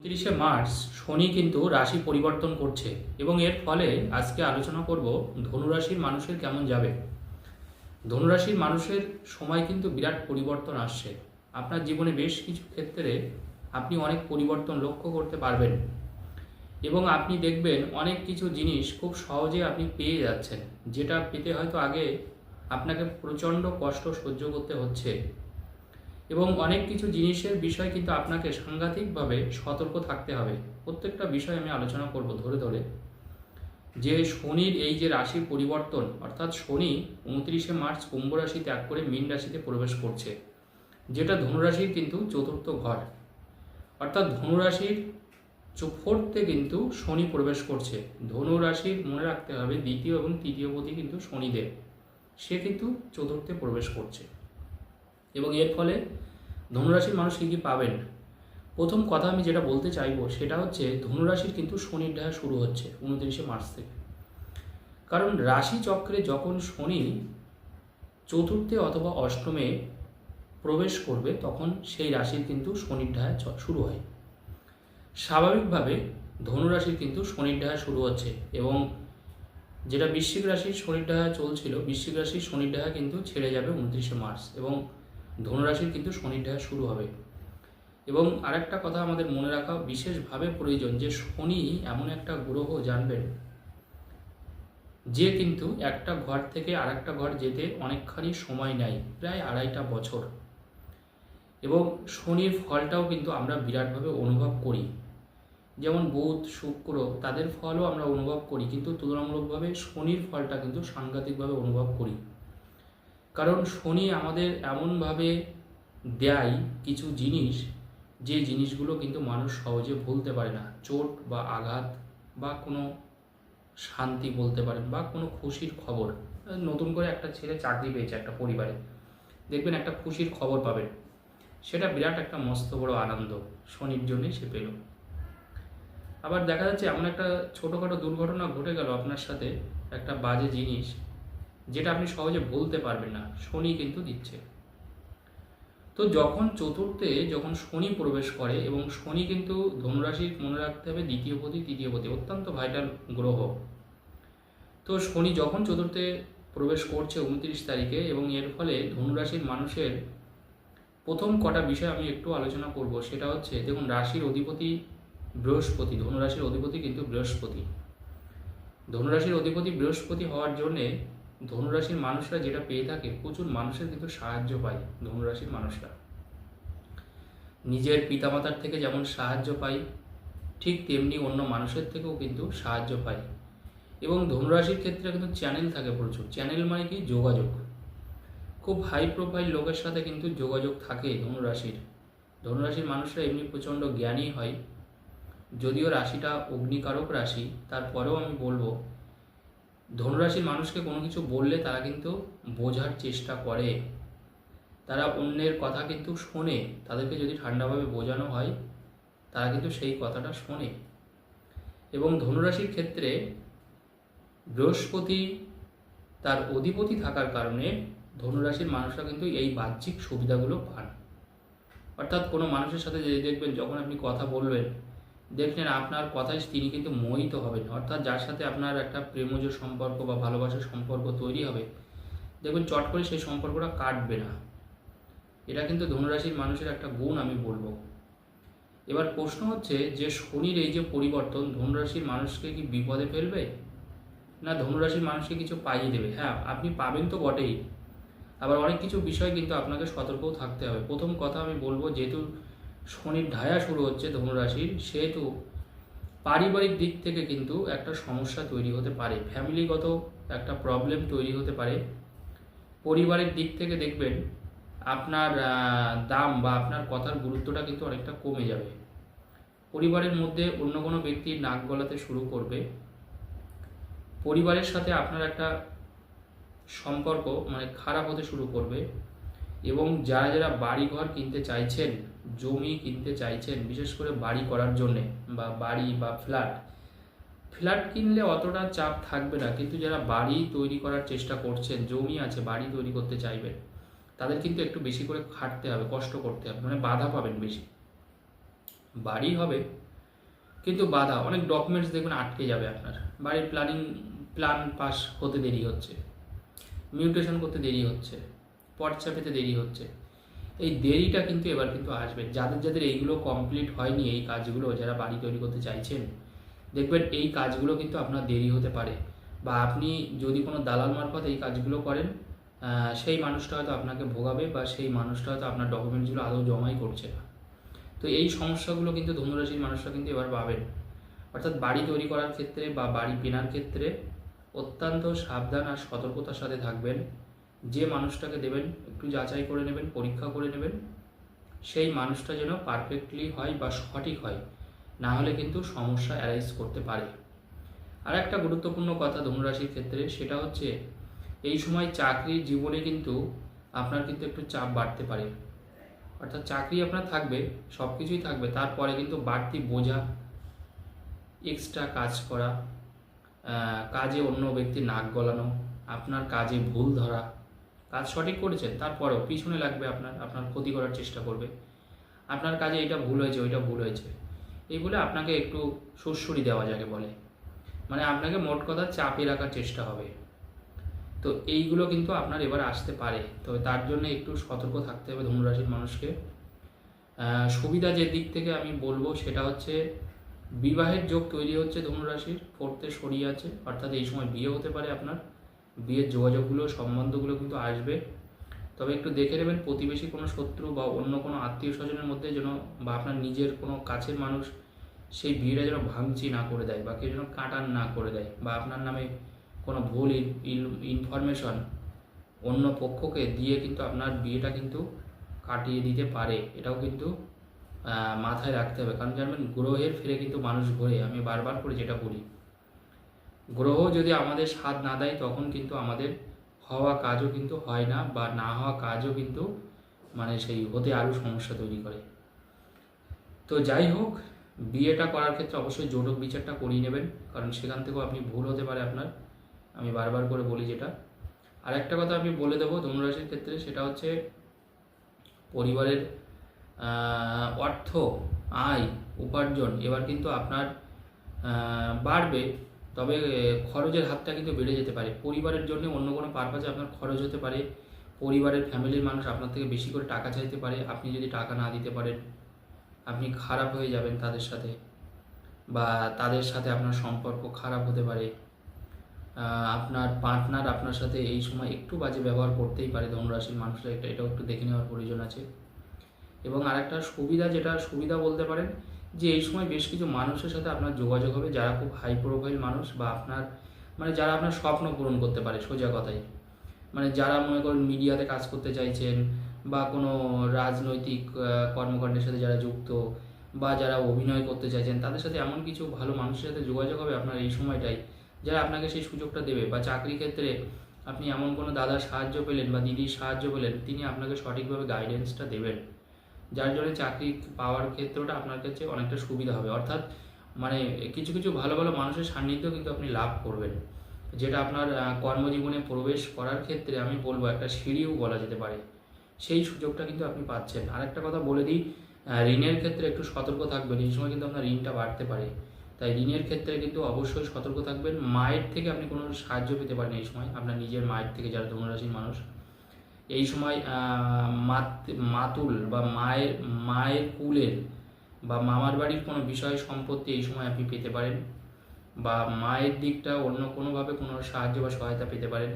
তিরিশে মার্চ শনি কিন্তু রাশি পরিবর্তন করছে এবং এর ফলে আজকে আলোচনা করব ধনুরাশির মানুষের কেমন যাবে। ধনুরাশির মানুষের সময় কিন্তু বিরাট পরিবর্তন আসছে। আপনার জীবনে বেশ কিছু ক্ষেত্রে আপনি অনেক পরিবর্তন লক্ষ্য করতে পারবেন এবং আপনি দেখবেন অনেক কিছু জিনিস খুব সহজে আপনি পেয়ে যাচ্ছেন, যেটা পেতে হয়তো আগে আপনাকে প্রচণ্ড কষ্ট সহ্য করতে হচ্ছে। এবং অনেক কিছু জিনিসের বিষয় কিন্তু আপনাকে সাংঘাতিকভাবে সতর্ক থাকতে হবে। প্রত্যেকটা বিষয় আমি আলোচনা করব ধরে ধরে। যে শনির এই যে রাশি পরিবর্তন, অর্থাৎ শনি উনত্রিশে মার্চ কুম্ভ রাশি ত্যাগ করে মীন রাশিতে প্রবেশ করছে, যেটা ধনুরাশির কিন্তু চতুর্থ ঘর। অর্থাৎ ধনুরাশির ফোর্থে কিন্তু শনি প্রবেশ করছে। ধনুরাশির মনে রাখতে হবে দ্বিতীয় এবং তৃতীয় পতি কিন্তু শনিদেব, সে কিন্তু চতুর্থে প্রবেশ করছে। এবং এর ফলে ধনুরাশির মানুষ কী কী পাবেন? প্রথম কথা আমি যেটা বলতে চাইব সেটা হচ্ছে ধনুরাশির কিন্তু শনির ঢায়া শুরু হচ্ছে উনত্রিশে মার্চ থেকে। কারণ রাশি চক্রে যখন শনি চতুর্থে অথবা অষ্টমে প্রবেশ করবে, তখন সেই রাশির কিন্তু শনির ঢায়া শুরু হয়। স্বাভাবিকভাবে ধনুরাশির কিন্তু শনির ঢায়া শুরু হচ্ছে এবং যেটা বৃশ্চিক রাশির শনির ঢায়া চলছিল, বৃশ্চিক রাশির শনির ঢায়া কিন্তু ছেড়ে যাবে উনত্রিশে মার্চ এবং ধনুরাশির কিন্তু ঢায়া শুরু হবে। এবং আরেকটা কথা আমাদের মনে রাখা বিশেষভাবে প্রয়োজন যে শনি এমন একটা গ্রহ জানবেন, যে কিন্তু একটা ঘর থেকে আরেকটা ঘর যেতে অনেকখানি সময় নেয়, প্রায় আড়াইটা বছর। এবং শনির ফলটাও কিন্তু আমরা বিরাটভাবে অনুভব করি। যেমন বুধ, শুক্র, তাদের ফলও আমরা অনুভব করি, কিন্তু তুলনামূলকভাবে শনির ফলটা কিন্তু সাংঘাতিকভাবে অনুভব করি। কারণ শনি আমাদের এমনভাবে দেয় কিছু জিনিস, যে জিনিসগুলো কিন্তু মানুষ সহজে ভুলতে পারে না। চোট বা আঘাত বা কোনো শান্তি বলতে পারেন বা কোনো খুশির খবর। নতুন করে একটা ছেলে চাকরি পেয়েছে একটা পরিবারে। দেখবেন একটা খুশির খবর পাবেন সেটা বিরাট একটা মস্ত বড় আনন্দ শনির জন্যই সে পেল। আবার দেখা যাচ্ছে এমন একটা ছোটোখাটো দুর্ঘটনা ঘটে গেল আপনার সাথে, একটা বাজে জিনিস। যেটা আপনি সহজে বলতে পারবেন না, শনি কিন্তু দিচ্ছে। তো যখন চতুর্থে যখন শনি প্রবেশ করে এবং শনি কিন্তু ধনুরাশির মনে রাখতে হবে দ্বিতীয় পতি, তৃতীয় পতি, অত্যন্ত ভাইটাল গ্রহ। তো শনি যখন চতুর্থে প্রবেশ করছে উনত্রিশ তারিখে এবং এর ফলে ধনুরাশির মানুষের প্রথম কটা বিষয় আমি একটু আলোচনা করব, সেটা হচ্ছে দেখুন রাশির অধিপতি বৃহস্পতি, ধনুরাশির অধিপতি কিন্তু বৃহস্পতি। ধনুরাশির অধিপতি বৃহস্পতি হওয়ার জন্যে ধনুরাশির মানুষরা যেটা পেয়ে থাকে, প্রচুর মানুষের কিন্তু সাহায্য পায় ধনুরাশির মানুষরা। নিজের পিতামাতার থেকে যেমন সাহায্য পায় ঠিক তেমনি অন্য মানুষের থেকেও কিন্তু সাহায্য পায় এবং ধনুরাশির ক্ষেত্রে কিন্তু চ্যানেল থাকে প্রচুর। চ্যানেল মানে কি? যোগাযোগ। খুব হাই প্রোফাইল লোকের সাথে কিন্তু যোগাযোগ থাকে ধনুরাশির। ধনুরাশির মানুষরা এমনি প্রচণ্ড জ্ঞানী হয়। যদিও রাশিটা অগ্নিকারক রাশি, তারপরেও আমি বলব ধনুরাশির মানুষকে কোনো কিছু বললে তারা কিন্তু বোঝার চেষ্টা করে। তারা অন্যের কথা কিন্তু শোনে। তাদেরকে যদি ঠান্ডাভাবে বোঝানো হয়, তারা কিন্তু সেই কথাটা শোনে। এবং ধনুরাশির ক্ষেত্রে বৃহস্পতি তার অধিপতি থাকার কারণে ধনুরাশির মানুষরা কিন্তু এই বাহ্যিক সুবিধাগুলো পান। অর্থাৎ কোনো মানুষের সাথে যদি দেখবেন যখন আপনি কথা বলবেন দেখলেন আপনার কথায় তিনি কিন্তু মোহিত হবেন। অর্থাৎ যার সাথে আপনার একটা প্রেমজ সম্পর্ক বা ভালোবাসার সম্পর্ক তৈরি হবে দেখবেন চট করে সেই সম্পর্কটা কাটবে না। এটা কিন্তু ধনুরাশির মানুষের একটা গুণ আমি বলব। এবার প্রশ্ন হচ্ছে, যে শনির এই যে পরিবর্তন, ধনুরাশির মানুষকে কি বিপদে ফেলবে? না ধনুরাশির মানুষকে কিছু পাইয়ে দেবে? হ্যাঁ আপনি পাবেন তো বটেই। আবার অনেক কিছু বিষয় কিন্তু আপনাকে সতর্কও থাকতে হবে। প্রথম কথা আমি বলব, যেহেতু শনির ঢায়া শুরু হচ্ছে ধনুরাশির, সেহেতু পারিবারিক দিক থেকে কিন্তু একটা সমস্যা তৈরি হতে পারে, ফ্যামিলিগত একটা প্রবলেম তৈরি হতে পারে। পরিবারের দিক থেকে দেখবেন আপনার দাম বা আপনার কথার গুরুত্বটা কিন্তু অনেকটা কমে যাবে। পরিবারের মধ্যে অন্য কোনো ব্যক্তি নাক গলাতে শুরু করবে। পরিবারের সাথে আপনার একটা সম্পর্ক মানে খারাপ হতে শুরু করবে এবং যারা যারা বাড়ি ঘর কিনতে চাইছেন জমি কিনতে চাইছেন, বিশেষ করে বাড়ি করার জন্যে বা বাড়ি বা ফ্ল্যাট। ফ্ল্যাট কিনলে অতটা চাপ থাকবে না, কিন্তু যারা বাড়ি তৈরি করার চেষ্টা করছেন, জমি আছে, বাড়ি তৈরি করতে চাইবেন, তাদের কিন্তু একটু বেশি করে খাটতে হবে, কষ্ট করতে হবে মানে বাধা পাবেন বেশি। বাড়ি হবে, কিন্তু বাধা, অনেক ডকুমেন্টস দেখবেন আটকে যাবে আপনার। বাড়ির প্ল্যানিং প্ল্যান পাস হতে দেরি হচ্ছে মিউটেশন করতে দেরি হচ্ছে পর্চা পেতে দেরি হচ্ছে। এই দেরিটা কিন্তু এবার কিন্তু আসবে। যাদের যাদের এইগুলো কমপ্লিট হয়নি, এই কাজগুলো যারা বাড়ি তৈরি করতে চাইছেন, দেখবেন এই কাজগুলো কিন্তু আপনার দেরি হতে পারে। বা আপনি যদি কোনো দালাল মারফত এই কাজগুলো করেন সেই মানুষটা হয়তো আপনাকে ভোগাবে বা সেই মানুষটা হয়তো আপনার ডকুমেন্টসগুলো আদৌ জমাই করছে না। তো এই সমস্যাগুলো কিন্তু ধনুরাশির মানুষরা কিন্তু এবার পাবেন। অর্থাৎ বাড়ি তৈরি করার ক্ষেত্রে বা বাড়ি কেনার ক্ষেত্রে অত্যন্ত সাবধান আর সতর্কতার সাথে থাকবেন। যে মানুষটাকে দেবেন, একটু যাচাই করে নেবেন, পরীক্ষা করে নেবেন, সেই মানুষটা যেন পারফেক্টলি হয় বা সঠিক হয়, না হলে কিন্তু সমস্যা অ্যারাইজ করতে পারে। আর একটা গুরুত্বপূর্ণ কথা ধনুরাশির ক্ষেত্রে, সেটা হচ্ছে এই সময় চাকরির জীবনে কিন্তু আপনার কিন্তু একটু চাপ বাড়তে পারে। অর্থাৎ চাকরি আপনার থাকবে সব কিছুই থাকবে, তারপরে কিন্তু বাড়তি বোঝা এক্সট্রা কাজ করা কাজে অন্য ব্যক্তির নাক গলানো, আপনার কাজে ভুল ধরা কাজ সঠিক করেছেন, তারপরেও পিছনে লাগবে আপনার আপনার ক্ষতি করার চেষ্টা করবে। আপনার কাজে এটা ভুল হয়েছে, ওইটা ভুল হয়েছে। এই বলে আপনাকে একটু সুড়সুড়ি দেওয়া যাকে বলে। মানে আপনাকে মোট কথা চাপে রাখার চেষ্টা হবে। তো এইগুলো কিন্তু আপনার এবার আসতে পারে। তবে তার জন্য একটু সতর্ক থাকতে হবে ধনুরাশির মানুষকে। সুবিধা যে দিক থেকে আমি বলব সেটা হচ্ছে, বিবাহের যোগ তৈরি হচ্ছে ধনুরাশির ফোর্থে সরিয়ে আছে, অর্থাৎ এই সময় বিয়ে হতে পারে আপনার। বিয়ের যোগাযোগগুলো, সম্বন্ধগুলো কিন্তু আসবে। তবে একটু দেখে নেবেন প্রতিবেশী কোনো শত্রু বা অন্য কোনো আত্মীয় স্বজনের মধ্যে যেন বা আপনার নিজের কোনো কাছের মানুষ সেই বিয়েটা যেন ভাঙচি না করে দেয় বা কেউ যেন কাটান না করে দেয় বা আপনার নামে কোনো ভুল ইনফরমেশন অন্য পক্ষকে দিয়ে কিন্তু আপনার বিয়েটা কিন্তু কাটিয়ে দিতে পারে। এটাও কিন্তু মাথায় রাখতে হবে। কারণ জানবেন, গ্রহের ফিরে কিন্তু মানুষ ঘোরে। আমি বারবার করে যেটা বলি গ্রহ যদি আমাদের স্বাদ না দেয়, তখন কিন্তু আমাদের হওয়া কাজও কিন্তু হয় না বা না হওয়া কাজও কিন্তু মানে সেই হতে আরও সমস্যা তৈরি করে। তো যাই হোক, বিয়েটা করার ক্ষেত্রে অবশ্যই জোটক বিচারটা করিয়ে নেবেন, কারণ সেখান থেকেও আপনি ভুল হতে পারে আপনার। আমি বারবার করে বলি যেটা। আর একটা কথা আমি বলে দেবো ধনুরাশির ক্ষেত্রে, সেটা হচ্ছে পরিবারের অর্থ, আয়, উপার্জন, এবার কিন্তু আপনার বাড়বে। তবে খরচের হাতটা কিন্তু বেড়ে যেতে পারে। পরিবারের জন্য অন্য কোনো পারপাসে আপনার খরচ হতে পারে। পরিবারের ফ্যামিলির মানুষ আপনার থেকে বেশি করে টাকা চাইতে পারে। আপনি যদি টাকা না দিতে পারেন, আপনি খারাপ হয়ে যাবেন তাদের সাথে বা তাদের সাথে আপনার সম্পর্ক খারাপ হতে পারে। আপনার পার্টনার আপনার সাথে এই সময় একটু বাজে ব্যবহার করতেই পারে। ধনুরাশির মানুষরা এটা, এটাও একটু দেখে নেওয়ার প্রয়োজন আছে। এবং আরেকটা সুবিধা যেটা, সুবিধা বলতে পারেন যে এই সময় বেশ কিছু মানুষের সাথে আপনার যোগাযোগ হবে, যারা খুব হাই প্রোফাইল মানুষ বা আপনার মানে যারা আপনার স্বপ্ন পূরণ করতে পারে সোজা কথাই। মানে যারা মনে করেন মিডিয়াতে কাজ করতে চাইছেন বা কোনো রাজনৈতিক কর্মকাণ্ডের সাথে যারা যুক্ত বা যারা অভিনয় করতে চাইছেন, তাদের সাথে এমন কিছু ভালো মানুষের সাথে যোগাযোগ হবে আপনার এই সময়টাই, যারা আপনাকে সেই সুযোগটা দেবে বা চাকরি ক্ষেত্রে আপনি এমন কোনো দাদার সাহায্য পেলেন বা দিদির সাহায্য পেলেন, তিনি আপনাকে সঠিকভাবে গাইডেন্সটা দেবেন। যার জন্য চাকরি পাওয়ার ক্ষেত্রটা আপনার কাছে অনেকটা সুবিধা হবে। অর্থাৎ মানে কিছু কিছু ভালো ভালো মানুষের সান্নিধ্য কিন্তু আপনি লাভ করবেন। যেটা আপনার কর্মজীবনে প্রবেশ করার ক্ষেত্রে আমি বলব একটা সিঁড়িও বলা যেতে পারে। সেই সুযোগটা কিন্তু আপনি পাচ্ছেন। আরেকটা কথা বলে দিই ঋণের ক্ষেত্রে একটু সতর্ক থাকবেন। এই সময় কিন্তু আপনার ঋণটা বাড়তে পারে। তাই ঋণের ক্ষেত্রে কিন্তু অবশ্যই সতর্ক থাকবেন। মায়ের থেকে আপনি কোনো সাহায্য পেতে পারেন এই সময়। আপনার নিজের মায়ের থেকে, যারা ধনুরাশির মানুষ। এই সময় মাত- মাতুল বা মায়ের মায়ের কুলের বা মামার বাড়ির কোনো বিষয় সম্পত্তি এই সময় আপনি পেতে পারেন বা মায়ের দিকটা অন্য কোনোভাবে কোনো সাহায্য বা সহায়তা পেতে পারেন।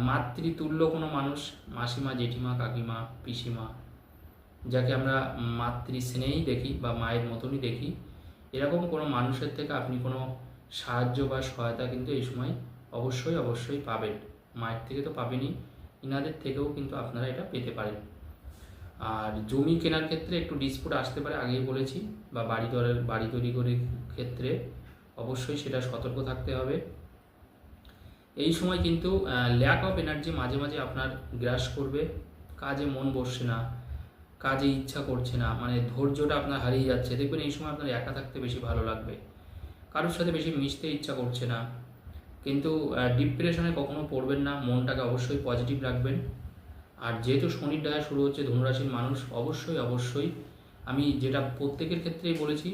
মাতৃতুল্য কোনো মানুষ, মাসিমা, জেঠিমা, কাকিমা, পিসিমা, যাকে আমরা মাতৃ স্নেহেই দেখি বা মায়ের মতনই দেখি, এরকম কোনো মানুষের থেকে আপনি কোনো সাহায্য বা সহায়তা কিন্তু এই সময় অবশ্যই অবশ্যই পাবেন। মায়ের থেকে তো পাবেনই। ইনাদের থেকেও কিন্তু আপনারা এটা পেতে পারেন। আর জমি কেনার ক্ষেত্রে একটু ডিসপুট আসতে পারে, আগেই বলেছি, বা বাড়ি তৈরি বাড়ি তৈরি করে ক্ষেত্রে অবশ্যই সেটা সতর্ক থাকতে হবে। এই সময় কিন্তু ল্যাক অফ এনার্জি মাঝে মাঝে আপনার গ্রাস করবে। কাজে মন বসছে না, কাজে ইচ্ছা করছে না মানে ধৈর্যটা আপনার হারিয়ে যাচ্ছে। দেখবেন এই সময় আপনার একা থাকতে বেশি ভালো লাগবে। কারোর সাথে বেশি মিশতে ইচ্ছা করছে না। কিন্তু ডিপ্রেশনে কখনো পড়বেন না, মনটাকে অবশ্যই পজিটিভ রাখবেন। আর যেহেতু শনির ডায়া শুরু হচ্ছে ধনুরাশির মানুষ, অবশ্যই অবশ্যই আমি যেটা প্রত্যেকের ক্ষেত্রেই বলেছি,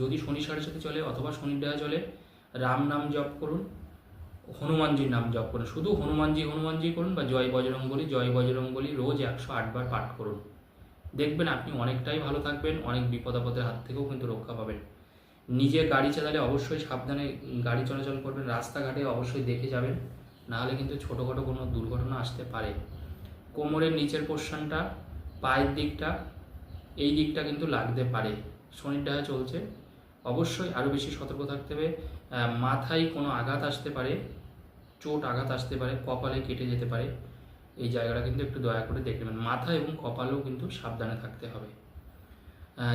যদি শনি সাড়ে সাথে চলে অথবা শনির দেওয়া চলে, রাম নাম জপ করুন, হনুমানজির নাম জপ করুন। শুধু হনুমানজি হনুমানজি করুন বা জয় বজরঙ্গলি জয় বজরঙ্গলি রোজ একশো আটবার পাঠ করুন। দেখবেন আপনি অনেকটাই ভালো থাকবেন, অনেক বিপদ আপদের হাত থেকেও কিন্তু রক্ষা পাবেন। নিজে গাড়ি চালালে অবশ্যই সাবধানে গাড়ি চলাচল করবেন, রাস্তাঘাটে অবশ্যই দেখে যাবেন, নাহলে কিন্তু ছোটোখাটো কোনো দুর্ঘটনা আসতে পারে। কোমরের নিচের পোর্শনটা পায়ের দিকটা, এই দিকটা কিন্তু লাগতে পারে। শনির ডায়া চলছে। অবশ্যই আরও বেশি সতর্ক থাকতে হবে। মাথায় কোনো আঘাত আসতে পারে, চোট আঘাত আসতে পারে, কপালে কেটে যেতে পারে। এই জায়গাটা কিন্তু একটু দয়া করে দেখে নেবেন। মাথা এবং কপালেও কিন্তু সাবধানে থাকতে হবে।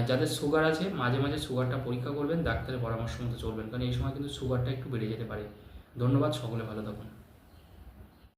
যাদের সুগার আছে, মাঝে মাঝে সুগারটা পরীক্ষা করবেন, ডাক্তারের পরামর্শ মতো চলবেন। কারণ এই সময় কিন্তু সুগারটা একটু বেড়ে যেতে পারে। ধন্যবাদ, সকলে ভালো থাকুন।